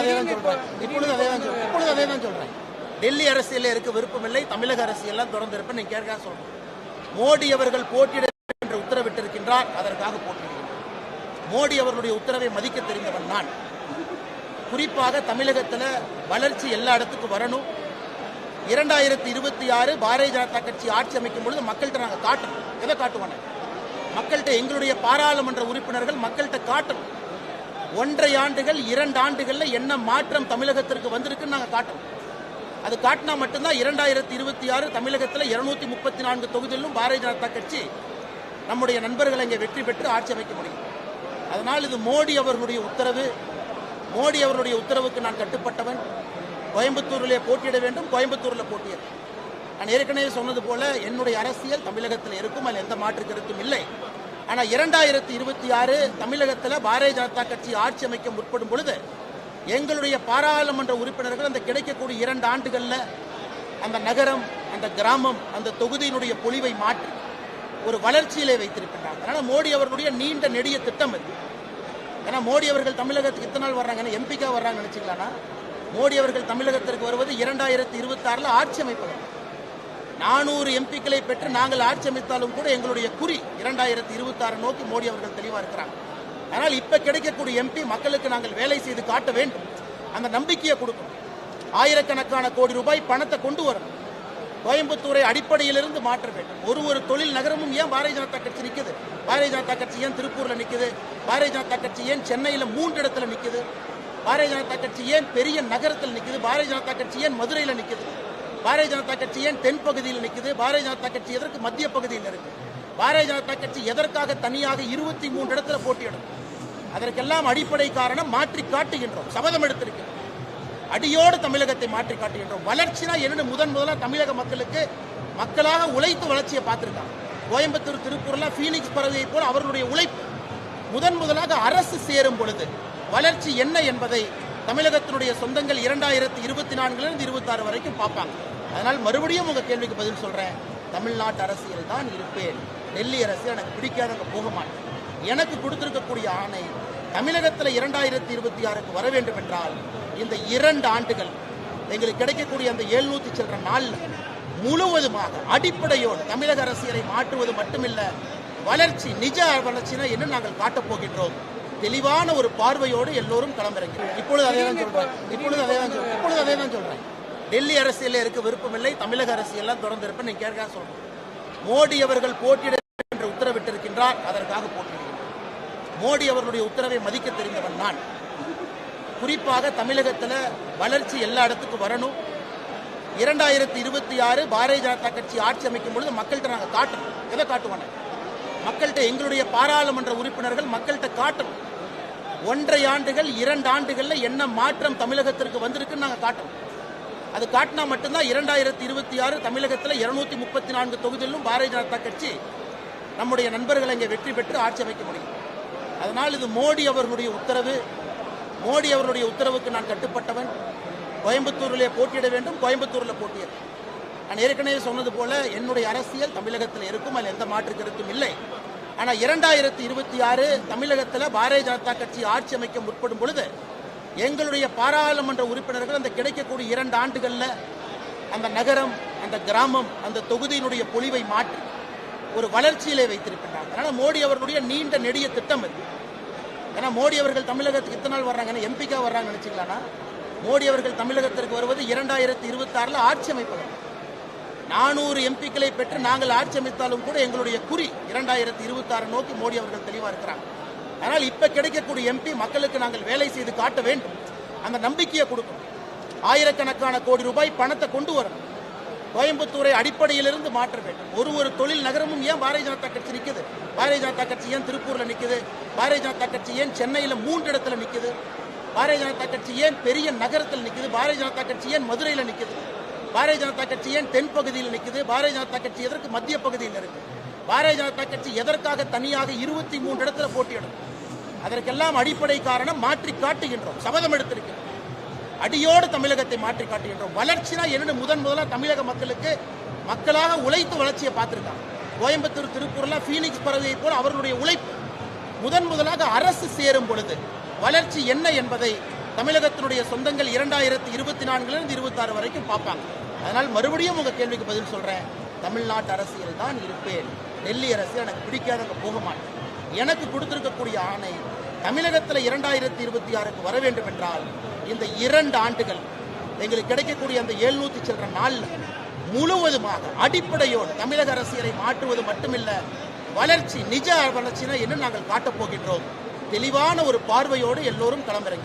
அதே தான் சொல்றேன். இப்பொழுது அதே தான் சொல்றேன். இப்பொழுது அதே தான் சொல்றேன். டெல்லி அரசியலில் இருக்க விருப்பமில்லை தமிழக அரசியல் தொடர்ந்து இருப்பேன் நீங்க கேட்க சொல்றேன். மோடி அவர்கள் போட்டியிட என்று உத்தரவிட்டிருக்கின்றார் அதற்காக போட்டியிடுகிறேன். மோடி அவர்களுடைய உத்தரவை மதிக்க தெரிந்தவன் நான். குறிப்பாக தமிழகத்தில் வளர்ச்சி எல்லா இடத்துக்கும் வரணும். இரண்டாயிரத்தி இருபத்தி ஆறு பாரதிய ஜனதா கட்சி ஆட்சி அமைக்கும் பொழுது மக்கள்கிட்ட நாங்கள் காட்டணும். எதை காட்டுவோம்? மக்கள்கிட்ட எங்களுடைய பாராளுமன்ற உறுப்பினர்கள் மக்கள்கிட்ட காட்டணும். ஒன்றை ஆண்டுகள் இரண்டு ஆண்டுகள்ல என்ன மாற்றம் தமிழகத்திற்கு வந்திருக்குன்னு நாங்கள் காட்டணும் அது காட்டினா மட்டும்தான் இரண்டாயிரத்தி இருபத்தி ஆறு தமிழகத்தில் இருநூத்தி முப்பத்தி நான்கு தொகுதியிலும் பாரதிய ஜனதா கட்சி நம்முடைய நண்பர்கள் இங்கே வெற்றி பெற்று ஆட்சி அமைக்க முடியும். அதனால் இது மோடி அவர்களுடைய உத்தரவு. மோடி அவருடைய உத்தரவுக்கு நான் கட்டுப்பட்டவன். கோயம்புத்தூரிலே போட்டியிட வேண்டும் கோயம்புத்தூரில் போட்டியிட. நான் ஏற்கனவே சொன்னது போல என்னுடைய அரசியல் தமிழகத்தில் இருக்கும் அதில் எந்த மாற்று கருத்தும் இல்லை. ஆனால் இரண்டாயிரத்தி இருபத்தி ஆறு தமிழகத்தில் பாரதிய ஜனதா கட்சி ஆட்சி அமைக்க முற்படும் பொழுது எங்களுடைய பாராளுமன்ற உறுப்பினர்கள் அந்த கிடைக்கக்கூடிய இரண்டு ஆண்டுகளில் அந்த நகரம் அந்த கிராமம் அந்த தொகுதியினுடைய பொலிவை மாற்றி ஒரு வளர்ச்சியிலே வைத்திருக்கின்றாங்க அதனால் மோடி அவர்களுடைய நீண்ட நெடிய திட்டம் இது ஏன்னா மோடி அவர்கள் தமிழகத்துக்கு இத்தனை நாள் வர்றாங்க எம்பிக்கா வர்றாங்க நினைச்சுக்கலாம்னா மோடி அவர்கள் தமிழகத்திற்கு வருவது இரண்டாயிரத்தி இருபத்தி ஆறுல ஆட்சி அமைப்பாங்க நானூறு எம்பிக்களை பெற்று நாங்கள் ஆட்சி அமைத்தாலும் கூட எங்களுடைய குறி இரண்டாயிரத்தி இருபத்தி ஆறு நோக்கி மோடி அவர்கள் தெளிவா இருக்கிறாங்க. ஆனால் இப்ப கிடைக்கக்கூடிய எம்பி மக்களுக்கு நாங்கள் வேலை செய்து காட்ட வேண்டும். அந்த நம்பிக்கையை கொடுக்கணும். ஆயிரக்கணக்கான கோடி ரூபாய் பணத்தை கொண்டு வரணும். கோயம்புத்தூரை அடிப்படையிலிருந்து மாற்ற வேண்டும். ஒரு ஒரு தொழில் நகரமும் ஏன் பாரதிய ஜனதா கட்சி நிற்குது பாரதிய ஜனதா கட்சி ஏன் திருப்பூர்ல நிற்குது பாரதிய ஜனதா கட்சி ஏன் சென்னையில மூன்று இடத்துல நிற்குது பாரதிய ஜனதா கட்சி ஏன் பெரிய நகரத்தில் நிற்குது பாரதிய ஜனதா கட்சி ஏன் மதுரையில நிற்குது பாரதிய ஜனதா கட்சி ஏன் தென் பகுதியில் நிற்குது பாரதிய ஜனதா கட்சி எதற்கு மத்திய பகுதியில் இருக்கு? பாரதிய ஜனதா கட்சி எதற்காக தனியாக இருபத்தி மூன்று இடத்துல போட்டியிடும்? அதற்கெல்லாம் அடிப்படை காரணம் மாற்றி காட்டுகின்றோம். சபதம் எடுத்திருக்கிறோம். அடியோடு தமிழகத்தை மாற்றி காட்டுகின்றோம். வளர்ச்சினா என்னன்னு முதன் முதலாக தமிழக மக்களுக்கு மக்களாக உழைத்து வளர்ச்சியை பார்த்துருக்காங்க. கோயம்புத்தூர் திருப்பூர்லாம் ஃபீனிக்ஸ் பறவையை போல அவர்களுடைய உழைப்பு முதன் முதலாக அரசு சேரும் பொழுது வளர்ச்சி என்ன என்பதை தமிழகத்தினுடைய சொந்தங்கள் இரண்டாயிரத்தி இருபத்தி நான்குலேருந்து இருபத்தாறு வரைக்கும் பார்ப்பாங்க. அதனால் மறுபடியும் உங்கள் கேள்விக்கு பதில் சொல்கிறேன் தமிழ்நாட்டு அரசியல் தான் இருப்பேன். டெல்லி அரசியல் எனக்கு பிடிக்காதவங்க போக மாட்டேன். எனக்கு கொடுத்துருக்கக்கூடிய ஆணை தமிழகத்தில் இரண்டாயிரத்தி இருபத்தி ஆறுக்கு வர வேண்டும் என்றால் இந்த இரண்டு ஆண்டுகள் எங்களுக்கு கிடைக்கக்கூடிய அந்த எழுநூத்தி சில்லற நாள் முழுவதுமாக அடிப்படையோடு தமிழக அரசியலை மாற்றுவது மட்டுமில்ல வளர்ச்சி நிஜ வளர்ச்சினா என்ன நாங்கள் காட்டப் போகின்றோம்? தெளிவான ஒரு பார்வையோடு எல்லோரும் களமிறங்கிறோம் இப்பொழுது அதே தான் சொல்றேன் இப்பொழுது அதே தான் சொல்றேன் இப்பொழுது அதே தான் சொல்றேன் டெல்லி அரசியலில் இருக்க விருப்பமில்லை. தமிழக அரசியல் தொடர்ந்து இருப்பேன் நீங்க கேட்க சொல்றேன் மோடி அவர்கள் போட்டியிட என்று உத்தரவிட்டிருக்கின்றார். அதற்காக போட்டியிடுகிறேன் மோடி அவர்களுடைய உத்தரவை மதிக்க தெரிந்தவன் நான். குறிப்பாக தமிழகத்தில் வளர்ச்சி எல்லா இடத்துக்கும் வரணும். இரண்டாயிரத்தி இருபத்தி ஆறு பாரதிய ஜனதா கட்சி ஆட்சி அமைக்கும் பொழுது மக்கள்கிட்ட நாங்கள் காட்டணும். எதை காட்டுவாங்க மக்கள்கிட்ட எங்களுடைய பாராளுமன்ற உறுப்பினர்கள் மக்கள்கிட்ட காட்டணும். ஒன்றை ஆண்டுகள் இரண்டு ஆண்டுகள்ல என்ன மாற்றம் தமிழகத்திற்கு வந்திருக்குன்னு நாங்கள் காட்டணும் அது காட்டினா மட்டும்தான் இரண்டாயிரத்தி இருபத்தி ஆறு தமிழகத்தில் இருநூத்தி முப்பத்தி நான்கு தொகுதியிலும் பாரதிய ஜனதா கட்சி நம்முடைய நண்பர்கள் இங்கே வெற்றி பெற்று ஆட்சி அமைக்க முடியும். அதனால் இது மோடி அவர்களுடைய உத்தரவு. மோடி அவர்களுடைய உத்தரவுக்கு நான் கட்டுப்பட்டவன். கோயம்புத்தூரிலே போட்டியிட வேண்டும் கோயம்புத்தூரில் போட்டியிட. நான் ஏற்கனவே சொன்னது போல என்னுடைய அரசியல் தமிழகத்தில் இருக்கும் அதில் எந்த மாற்று கருத்தும் இல்லை. ஆனால் இரண்டாயிரத்தி இருபத்தி ஆறு தமிழகத்தில் பாரதிய ஜனதா கட்சி ஆட்சி அமைக்க முற்படும் பொழுது எங்களுடைய பாராளுமன்ற உறுப்பினர்கள் அந்த கிடைக்கக்கூடிய இரண்டு ஆண்டுகளில் அந்த நகரம் அந்த கிராமம் அந்த தொகுதியினுடைய பொலிவை மாற்றி ஒரு வளர்ச்சியிலே வைத்திருக்கின்றாங்க அதனால் மோடி அவர்களுடைய நீண்ட நெடிய திட்டம் இது ஏன்னா மோடி அவர்கள் தமிழகத்துக்கு இத்தனை நாள் வர்றாங்க எம்பிக்கா வர்றாங்க நினைச்சுக்கலாம்னா மோடி அவர்கள் தமிழகத்திற்கு வருவது இரண்டாயிரத்தி இருபத்தி ஆறுல ஆட்சி அமைப்பது நானூறு எம்பிக்களை பெற்று நாங்கள் ஆட்சி அமைத்தாலும் கூட எங்களுடைய குறி இரண்டாயிரத்தி இருபத்தி ஆறு நோக்கி மோடி அவர்கள் தெளிவா இருக்கிறாங்க. ஆனால் இப்ப கிடைக்கக்கூடிய எம்பி மக்களுக்கு நாங்கள் வேலை செய்து காட்ட வேண்டும். அந்த நம்பிக்கையை கொடுக்கணும். ஆயிரக்கணக்கான கோடி ரூபாய் பணத்தை கொண்டு வரணும். கோயம்புத்தூரை அடிப்படையிலிருந்து மாற்ற வேண்டும். ஒரு ஒரு தொழில் நகரமும் ஏன் பாரதிய ஜனதா கட்சி நிற்குது பாரதிய ஜனதா கட்சி ஏன் திருப்பூர்ல நிற்குது பாரதிய ஜனதா கட்சி ஏன் சென்னையில மூன்று இடத்துல நிற்குது பாரதிய ஜனதா கட்சி ஏன் பெரிய நகரத்தில் நிற்குது பாரதிய ஜனதா கட்சி ஏன் மதுரையில நிற்குது பாரதிய ஜனதா கட்சி ஏன் தென் பகுதியில் நிற்குது பாரதிய ஜனதா கட்சி எதற்கு மத்திய பகுதியில் இருக்கு? பாரதிய ஜனதா கட்சி எதற்காக தனியாக இருபத்தி மூன்று இடத்துல போட்டியிடும்? அதற்கெல்லாம் அடிப்படை காரணம் மாற்றி காட்டுகின்றோம். சபதம் எடுத்திருக்கிறோம். அடியோடு தமிழகத்தை மாற்றி காட்டுகின்றோம். வளர்ச்சினா என்னென்னு முதன் முதலாக தமிழக மக்களுக்கு மக்களாக உழைத்து வளர்ச்சியை பார்த்துருக்காங்க. கோயம்புத்தூர் திருப்பூர்லாம் ஃபீனிக்ஸ் பறவையை போல அவர்களுடைய உழைப்பு முதன் முதலாக அரசு சேரும் பொழுது வளர்ச்சி என்ன என்பதை தமிழகத்தினுடைய சொந்தங்கள் இரண்டாயிரத்தி இருபத்தி நான்குலேருந்து இருபத்தாறு வரைக்கும் பார்ப்பாங்க. அதனால் மறுபடியும் உங்க கேள்விக்கு பதில் சொல்றேன். தமிழ்நாட்டு அரசியல் தான் இருப்பேன். டெல்லி அரசியல் எனக்கு பிடிக்காதவங்க போக மாட்டேன். எனக்கு கொடுத்திருக்கக்கூடிய ஆணை தமிழகத்தில் இரண்டாயிரத்தி இருபத்தி ஆறுக்கு வர வேண்டும் என்றால் இந்த இரண்டு ஆண்டுகள் எங்களுக்கு கிடைக்கக்கூடிய அந்த எழுநூத்தி சில்லற நாள்ல முழுவதுமாக அடிப்படையோடு தமிழக அரசியலை மாற்றுவது மட்டுமில்ல வளர்ச்சி நிஜ வளர்ச்சினா என்ன நாங்கள் காட்டப் போகின்றோம்? தெளிவான ஒரு பார்வையோடு எல்லோரும் களமிறங்கி